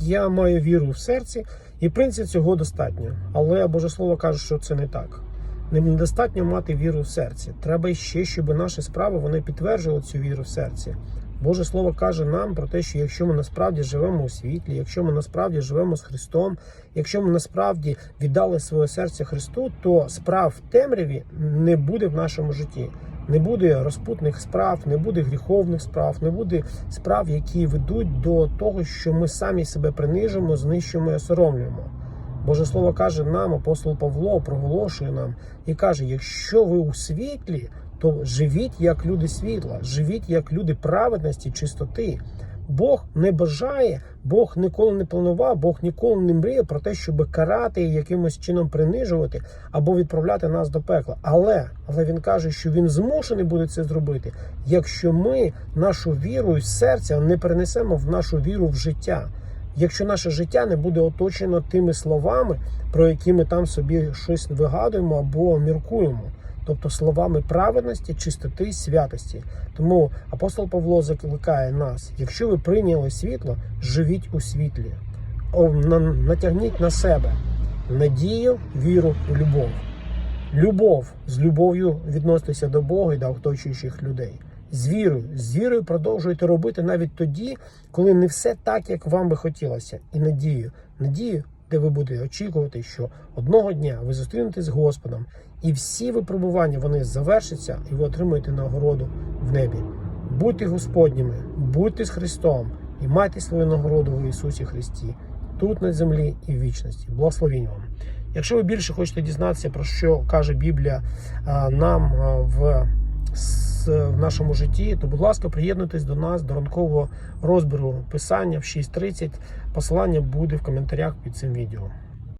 Я маю віру в серці, і в принципі цього достатньо. Але Боже Слово каже, що це не так. Недостатньо мати віру в серці. Треба ще, щоб наші справи вони підтверджували цю віру в серці. Боже Слово каже нам про те, що якщо ми насправді живемо у світлі, якщо ми насправді живемо з Христом, якщо ми насправді віддали своє серце Христу, то справ в темряві не буде в нашому житті. Не буде розпутних справ, не буде гріховних справ, не буде справ, які ведуть до того, що ми самі себе принижимо, знищуємо і осоромлюємо. Боже Слово каже нам, апостол Павло проголошує нам і каже: якщо ви у світлі, то живіть як люди світла, живіть як люди праведності, чистоти. Бог не бажає, Бог ніколи не планував, Бог ніколи не мріє про те, щоб карати і якимось чином принижувати або відправляти нас до пекла. Але, але він каже, що він змушений буде це зробити, якщо ми нашу віру з серця не перенесемо в нашу віру в життя. Якщо наше життя не буде оточено тими словами, про які ми там собі щось вигадуємо або міркуємо, тобто словами праведності, чистоти, святості. Тому апостол Павло закликає нас: якщо ви прийняли світло, живіть у світлі, натягніть на себе надію, віру любов. Любов з любов'ю відноситися до Бога і до оточуючих людей. З вірою, з вірою продовжуйте робити навіть тоді, коли не все так, як вам би хотілося. І надію, надію, де ви будете очікувати, що одного дня ви зустрінетесь з Господом, і всі випробування вони завершаться, і ви отримаєте нагороду в небі. Будьте Господніми, будьте з Христом і майте свою нагороду в Ісусі Христі, тут на землі і в вічності. Благословінь вам. Якщо ви більше хочете дізнатися, про що каже Біблія нам в, с- в нашому житті, то, будь ласка, приєднуйтесь до нас до ранкового розбіру писання в 6.30. Посилання буде в коментарях під цим відео.